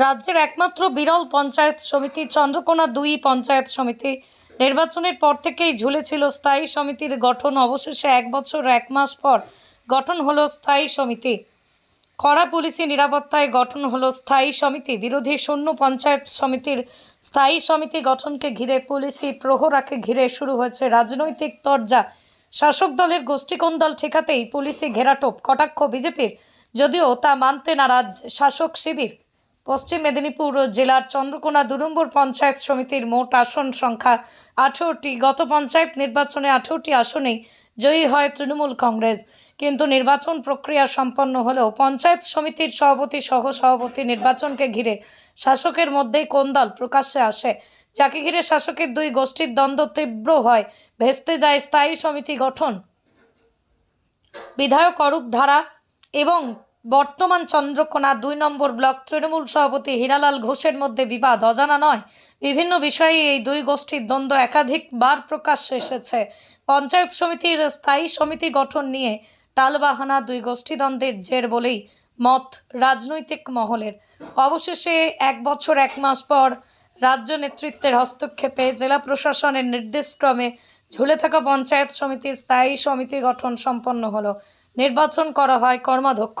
রাজ্যের একমাত্র বিরল পঞ্চায়েত সমিতি চন্দ্রকোনা দুই পঞ্চায়েত সমিতি। নির্বাচনের পর থেকেই ঝুলেছিল স্থায়ী সমিতির গঠন। অবশেষে এক বছর, এক মাস পর গঠন হলো স্থায়ী সমিতি। কড়া পুলিশি নিরাপত্তায় গঠন হলো স্থায়ী সমিতি। বিরোধী শূন্য পঞ্চায়েত সমিতির স্থায়ী সমিতি গঠনকে ঘিরে পুলিশি প্রহরাকে ঘিরে শুরু হয়েছে রাজনৈতিক তরজা। শাসক দলের গোষ্ঠীকন্দল ঠেকাতেই পুলিশি ঘেরাটোপ, কটাক্ষ বিজেপির, যদিও তা মানতে নারাজ শাসক শিবির। পশ্চিম মেদিনীপুর জেলার চন্দ্রকোনা দু নম্বর পঞ্চায়েত সমিতির মোট আসন সংখ্যা আঠেরোটি। গত পঞ্চায়েত নির্বাচনে আঠেরোটি আসনেই জয়ী হয় তৃণমূল কংগ্রেস। কিন্তু নির্বাচন প্রক্রিয়া সম্পন্ন হলেও পঞ্চায়েত সমিতির সভাপতি সহ সভাপতি নির্বাচনকে ঘিরে শাসকের মধ্যেই কোন্দল প্রকাশ্যে আসে, যাকে ঘিরে শাসকের দুই গোষ্ঠীর দ্বন্দ্ব তীব্র হয়, ভেস্তে যায় স্থায়ী সমিতি গঠন। বিধায়ক অরূপ ধারা এবং বর্তমান চন্দ্রকোনা দুই নম্বর ব্লক তৃণমূল সভাপতি হীরালাল ঘোষের মধ্যে বিবাদ। অজানা নয়, বিভিন্ন বিষয়ে এই দুই গোষ্ঠীর দ্বন্দ্ব একাধিকবার প্রকাশ্যে এসেছে। পঞ্চায়েত সমিতির স্থায়ী সমিতি গঠন নিয়ে টালবাহানা দুই গোষ্ঠী দ্বন্দ্বের জের বলেই মত রাজনৈতিক মহলের। অবশেষে এক বছর এক মাস পর রাজ্য নেতৃত্বের হস্তক্ষেপে জেলা প্রশাসনের নির্দেশক্রমে ঝুলে থাকা পঞ্চায়েত সমিতির স্থায়ী সমিতি গঠন সম্পন্ন হলো। নির্বাচন করা হয় কর্মাধ্যক্ষ।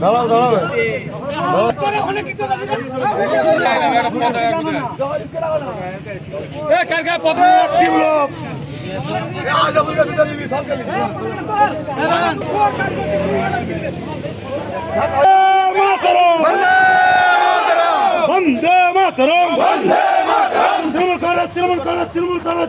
দাঁড়াও দাঁড়াও। বন্দে মাতরম। বন্দে মাতরম। তৃণমূল কংগ্রেস তৃণমূল কংগ্রেস তৃণমূল কংগ্রেস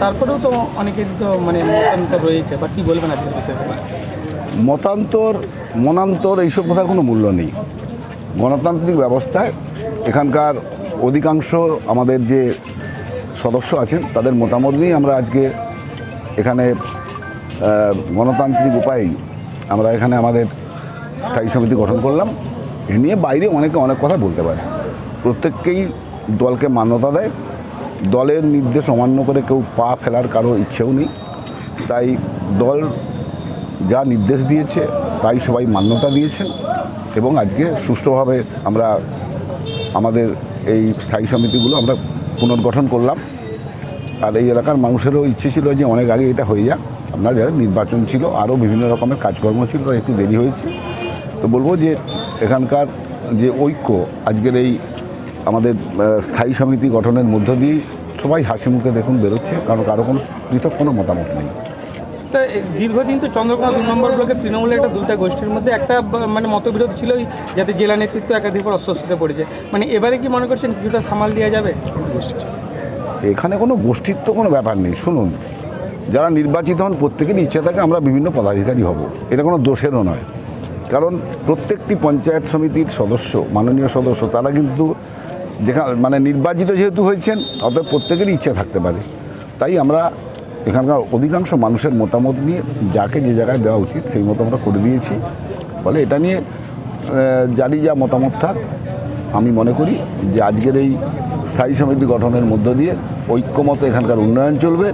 তারপরেও তো অনেকের তো মানে মতান্তর রয়েছে, বা কী বলবেন আজকের বিষয়ে? মতান্তর, মনান্তর এইসব কথার কোনো মূল্য নেই। গণতান্ত্রিক ব্যবস্থায় এখানকার অধিকাংশ আমাদের যে সদস্য আছেন, তাদের মতামত নিয়েই আমরা আজকে এখানে গণতান্ত্রিক উপায়েই আমরা এখানে আমাদের স্থায়ী সমিতি গঠন করলাম। এ নিয়ে বাইরে অনেকে অনেক কথা বলতে পারে। প্রত্যেককেই দলকে মান্যতা দেয়। দলের নির্দেশ অমান্য করে কেউ পা ফেলার কারও ইচ্ছেও নেই। তাই দল যা নির্দেশ দিয়েছে, তাই সবাই মান্যতা দিয়েছেন এবং আজকে সুষ্ঠুভাবে আমরা আমাদের এই স্থায়ী সমিতিগুলো আমরা পুনর্গঠন করলাম। আর এই এলাকার মানুষেরও ইচ্ছে ছিল যে অনেক আগে এটা হয়ে যাক। আপনার যারা নির্বাচন ছিল, আরও বিভিন্ন রকমের কাজকর্ম ছিল, একটু দেরি হয়েছে। তো বলব যে এখানকার যে ঐক্য, আজকের এই আমাদের স্থায়ী সমিতি গঠনের মধ্য দিয়েই সবাই হাসি মুখে দেখুন বেরোচ্ছে, কারণ কারও কোনো পৃথক কোনো মতামত নেই। তা এ, দীর্ঘদিন তো চন্দ্রকোনা দু নম্বর ব্লকের তৃণমূলের একটা দুটা গোষ্ঠীর মধ্যে একটা মানে মতবিরোধ ছিলই যাতে জেলা নেতৃত্ব একাধিক অস্বস্তিতে পড়েছে। মানে এবারে কি মনে করছেন কিছুটা সামাল দেওয়া যাবে? এখানে কোনো গোষ্ঠীর তো কোনো ব্যাপার নেই। শুনুন যারা নির্বাচিত হন প্রত্যেকেরই ইচ্ছে থাকে আমরা বিভিন্ন পদাধিকারী হব। এটা কোনো দোষেরও নয়। কারণ প্রত্যেকটি পঞ্চায়েত সমিতির সদস্য মাননীয় সদস্য তারা কিন্তু যেখানে মানে নির্বাচিত যেহেতু হয়েছেন অতএব প্রত্যেকেরই ইচ্ছে থাকতে পারে। তাই আমরা এখানকার অধিকাংশ মানুষের মতামত নিয়ে যাকে যে জায়গায় দেওয়া উচিত সেই মতো আমরা করে দিয়েছি। ফলে এটা নিয়ে যারই যা মতামত থাক আমি মনে করি যে আজকের এই স্থায়ী সমিতি গঠনের মধ্য দিয়ে ঐক্যমত এখানকার উন্নয়ন চলবে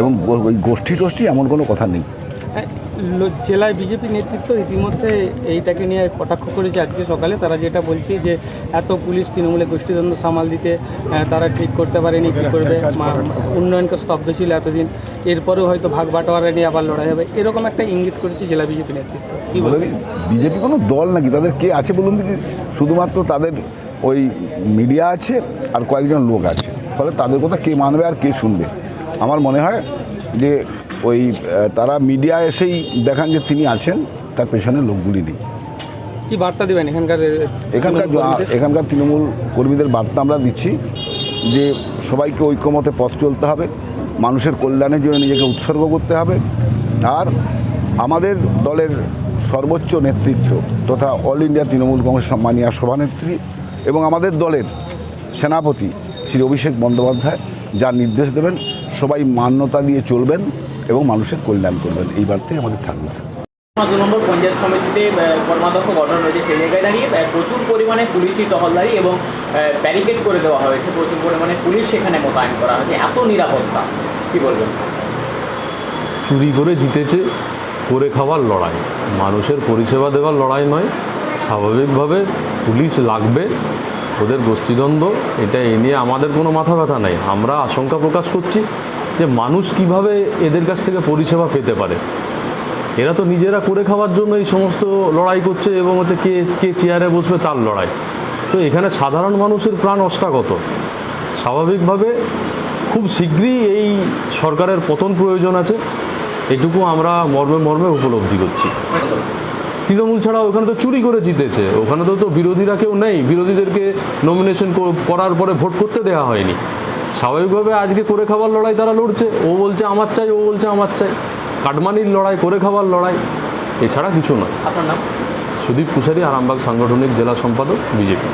এবং ওই গোষ্ঠী টোষ্ঠী এমন কোনো কথা নেই। হ্যাঁ, জেলায় বিজেপি নেতৃত্ব ইতিমধ্যে এইটাকে নিয়ে কটাক্ষ করেছে আজকে সকালে। তারা যেটা বলছে যে এত পুলিশ তৃণমূলে গোষ্ঠীদ্বন্দ্ব সামাল দিতে তারা ঠিক করতে পারেনি কী করবে? উন্নয়নকে স্তব্ধ ছিল এতদিন। এরপরেও হয়তো ভাগ বাটোয়ারা নিয়ে আবার লড়াই হবে। এরকম একটা ইঙ্গিত করেছে জেলা বিজেপি নেতৃত্ব। কী বলবেন? বিজেপি কোনো দল নাকি? তাদের কে আছে বলুন দেখি। শুধুমাত্র তাদের ওই মিডিয়া আছে আর কয়েকজন লোক আছে। ফলে তাদের কথা কে মানবে আর কে শুনবে? আমার মনে হয় যে ওই তারা মিডিয়া এসেই দেখান যে তিনি আছেন তার পেছনে লোকগুলি নেই। কি বার্তা দেবেন এখানকার এখানকার এখানকার তৃণমূল কর্মীদের বার্তা আমরা দিচ্ছি যে সবাইকে ঐক্যমতে পথ চলতে হবে মানুষের কল্যাণের জন্য নিজেকে উৎসর্গ করতে হবে আর আমাদের দলের সর্বোচ্চ নেতৃত্ব তথা অল ইন্ডিয়া তৃণমূল কংগ্রেস সম্মানীয় সভানেত্রী এবং আমাদের দলের সেনাপতি শ্রী অভিষেক বন্দ্যোপাধ্যায় যা নির্দেশ দেবেন সবাই মান্যতা দিয়ে চলবেন এবং মানুষের কল্যাণ করবেন। এই বার্তাই আমাদের থাকবে। দু নম্বর পঞ্চায়েত সমিতিতে কর্মাধ্যক্ষ গঠন হয়েছে সেই জায়গায় দাঁড়িয়ে প্রচুর পরিমাণে পুলিশি টহলদারি এবং ব্যারিকেড করে দেওয়া হয়েছে। প্রচুর পরিমাণে পুলিশ সেখানে মোতায়েন করা হয়েছে। এত নিরাপত্তা, কি বলবেন? চুরি করে জিতেছে, করে খাওয়ার লড়াই। মানুষের পরিষেবা দেওয়ার লড়াই নয়, স্বাভাবিকভাবে পুলিশ লাগবে, ওদের গোষ্ঠীদ্বন্দ্ব, এটা এ নিয়ে আমাদের কোনো মাথা ব্যথা নেই। আমরা আশঙ্কা প্রকাশ করছি যে মানুষ কীভাবে এদের কাছ থেকে পরিষেবা পেতে পারে। এরা তো নিজেরা করে খাওয়ার জন্য এই সমস্ত লড়াই করছে এবং হচ্ছে কে কে চেয়ারে বসবে তার লড়াই। তো এখানে সাধারণ মানুষের প্রাণ অষ্টাগত। স্বাভাবিকভাবে খুব শীঘ্রই এই সরকারের পতন প্রয়োজন আছে। এটুকু আমরা মর্মে মর্মে উপলব্ধি করছি। তৃণমূল ছাড়া ওখানে তো চুরি করে জিতেছে। ওখানে তো তো বিরোধীরা কেউ নেই। বিরোধীদেরকে নমিনেশন করার পরে ভোট করতে দেওয়া হয়নি। স্বাভাবিকভাবে আজকে করে খাওয়ার লড়াই তারা লড়ছে। ও বলছে আমার চাই, ও বলছে আমার চাই। কাটমানির লড়াই করে খাওয়ার লড়াই এছাড়া কিছু নয় আপনার নাম? সুদীপ কুশারি আরামবাগ সাংগঠনিক জেলা সম্পাদক বিজেপি।